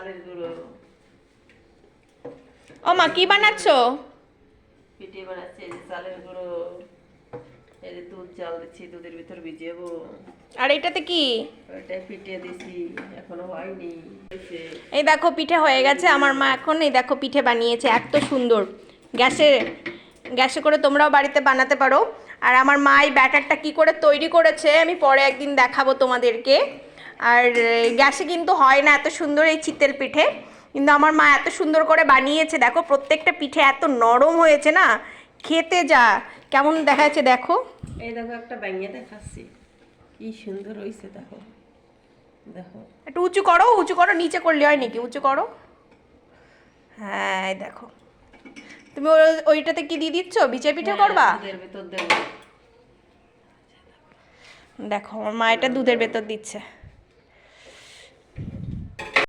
চালের গুঁড়ো ও মা কি বানাচ্ছো? পিঠে বানাচ্ছি এই যে চালের গুঁড়ো এই যে দুধ চাল দিচ্ছি দুধের ভিতর ভিজাবো আর এটাতে কি? ওইটাই পিঠে দিছি এখনও হয়নি। এই দেখো পিঠে হয়ে গেছে। আমার মা এখন এই দেখো পিঠে বানিয়েছে এত সুন্দর। গ্যাসে গ্যাসে করে তোমরাও বাড়িতে বানাতে পারো। আর আমার মা এই ব্যাটারটা কী করে তৈরি করেছে আমি পরে একদিন দেখাবো তোমাদেরকে। আর গ্যাসে কিন্তু হয় না এত সুন্দর এই চিতেল পিঠে। কিন্তু আমার মা এত সুন্দর করে বানিয়েছে দেখো প্রত্যেকটা পিঠে এত নরম হয়েছে না খেতে যা। কেমন দেখা যাচ্ছে দেখো। এই দেখো একটা ব্যাঙে দেখাচ্ছি। কি সুন্দর হয়েছে দেখো। দেখো। একটু উঁচু করো উঁচু করো নিচে করলে হয় নাকি? উঁচু করো। হ্যাঁ দেখো। তুমি ওই- ওইটাতে কি দিয়ে দিচ্ছ? বিচে পিঠে করবা? হ্যাঁ, দুধের দেখো আমার মা এটা দুধের ভেতর দিচ্ছে।